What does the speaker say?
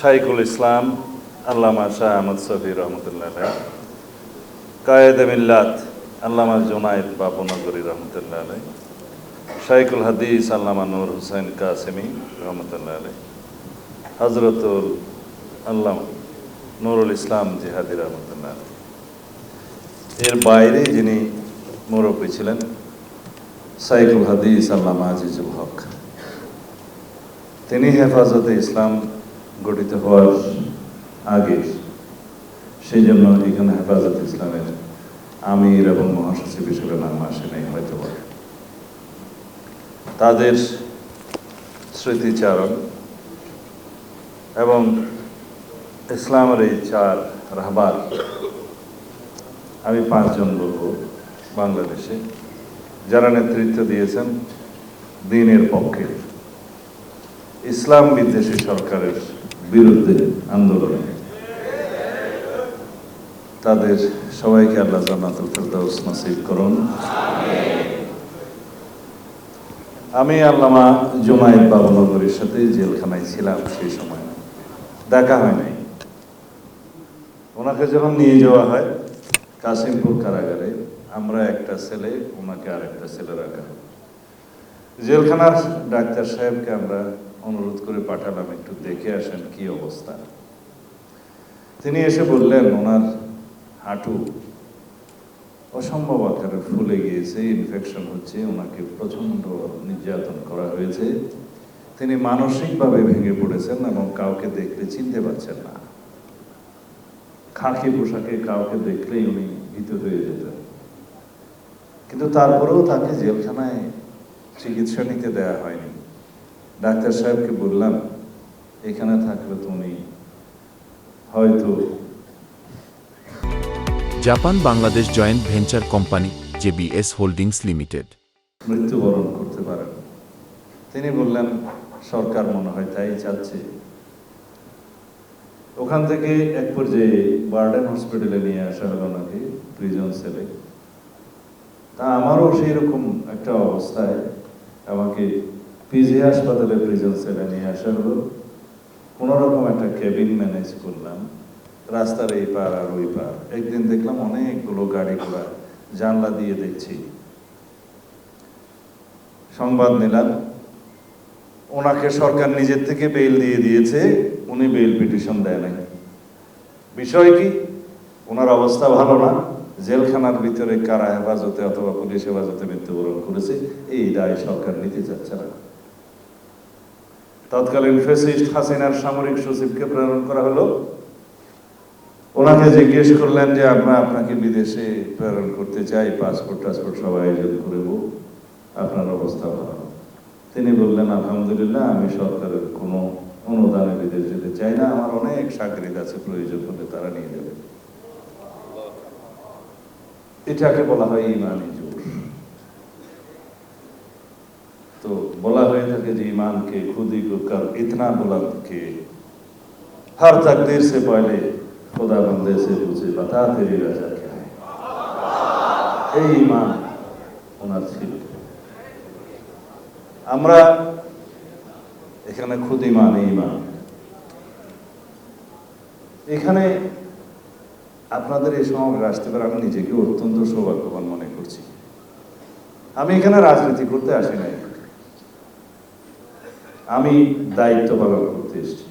শাইকুল ইসলাম, আল্লামা শাহ আহমদ সফি রহমতুল্লাহ কায়েদ মিল্লাত, আল্লামা জোনায়েদ বাবুনগরী রহমতুল্লাহ আলাই শাইকুল হাদিস, আল্লামা নূর হুসাইন কাসেমি রহমতুল্লাহ আলাই হজরতুল আল্লাম নুরুল ইসলাম জিহাদি রহমতুল্লাহ আলাই এর বাইরে যিনি মুরব্বী ছিলেন সাইকুল হাদিস আল্লামা আজিজুল হক। তিনি হেফাজতে ইসলাম গঠিত হওয়ার আগে সেই জন্য এখানে হেফাজত ইসলামের আমির এবং মহাসচিব হিসেবে নাম আসে নাই, হয়তো। তাদের স্মৃতিচারণ এবং ইসলামের এই চার রাহবার, আমি পাঁচজন বলব বাংলাদেশে, যারা নেতৃত্ব দিয়েছেন দিনের পক্ষে ইসলাম বিদ্বেষী সরকারের বিরুদ্ধে আন্দোলনে। তাদের সবাইকে আল্লাহ নসিব করুন। আমি আল্লামা জুমায়েদ বাবুনগরের সাথে জেলখানায় ছিলাম সেই সময়। দেখা হয় নাই ওনাকে যখন নিয়ে যাওয়া হয় কাশিমপুর কারাগারে, আমরা একটা ছেলে, ওনাকে আর একটা ছেলে রাখা। জেলখানার ডাক্তার সাহেবকে আমরা অনুরোধ করে পাঠালাম, একটু দেখে আসেন কি অবস্থা। তিনি এসে বললেন, ওনার হাঁটু অসম্ভব আকারে ফুলে গিয়েছে ইনফেকশন হচ্ছে, ওনাকে প্রচণ্ড নির্যাতন করা হয়েছে। তিনি মানসিকভাবে ভেঙে পড়েছেন এবং কাউকে দেখলে চিনতে পারছেন না। খাঁকি পোশাকে কাউকে দেখলেই উনি ভীত হয়ে যেতেন। কিন্তু তারপরেও তাকে জেলখানায় চিকিৎসা নিতে দেওয়া হয়নি। ডাক্তার সাহেবকে বললাম এখানে থাকলে তুমি হয়তো Japan Bangladesh joint venture company JBS holdings limited. মৃত্যুবরণ করতে পারেন তিনি বললেন সরকার মনে হয় তাই চাচ্ছে। ওখান থেকে এক পর্যায়ে বার্ডেন হসপিটালে নিয়ে আসা হলো নাকি প্রিজন সেলে। তা আমারও সেই রকম একটা অবস্থায় আমাকে পিজি হাসপাতালে প্রিজন সেলে নিয়ে আসা হলো। কোনো রকম একটা কেবিন ম্যানেজ করলাম। রাস্তার এই পার আর ওই পার একদিন দেখলাম অনেকগুলো গাড়ি ঘোড়া জানলা দিয়ে দেখছি। সংবাদ নিলাম, ওনাকে সরকার নিজের থেকে বেল দিয়ে দিয়েছে, উনি বেল পিটিশন দেয় নাই। বিষয় কি? ওনার অবস্থা ভালো না। জেলখানার ভিতরে কারা হেফাজতে অথবা পুলিশ হেফাজতে মৃত্যুবরণ করেছে, এই দায় সরকার নিতে চাচ্ছে না। তৎকালীন ফেসিস্ট হাসিনার সামরিক সচিবকে প্রেরণ করা হলো। ওনাকে জিজ্ঞেস করলেন যে, আমরা আপনাকে বিদেশে প্রেরণ করতে চাই, পাসপোর্ট টাসপোর্ট সব আয়োজন করব। আপনার অবস্থা ভালো। তিনি বললেন, আলহামদুলিল্লাহ, আমি সরকারের কোনো অনুদানে বিদেশ যেতে চাই না। আমার অনেক চাকরিদ আছে প্রয়োজন হলে তারা নিয়ে যাবে। এটাকে বলা হয় ইমানি জোর তো বলা হয়ে থাকে যে ইমানকে খুদি কুকার ইতনা বুলন্দ কে হর তকদির সে পহলে খোদা বন্দে সে বুঝে বাতা তেরি রাজা কে এই ইমান ওনার ছিল। আমরা এখানে খুদি ইমান ইমান এখানে আপনাদের এই সমাবেশ আসতে পারে, আমি নিজেকে অত্যন্ত সৌভাগ্যবান মনে করছি। আমি এখানে রাজনীতি করতে আসি নাই। আমি দায়িত্ব পালন করতে এসেছি।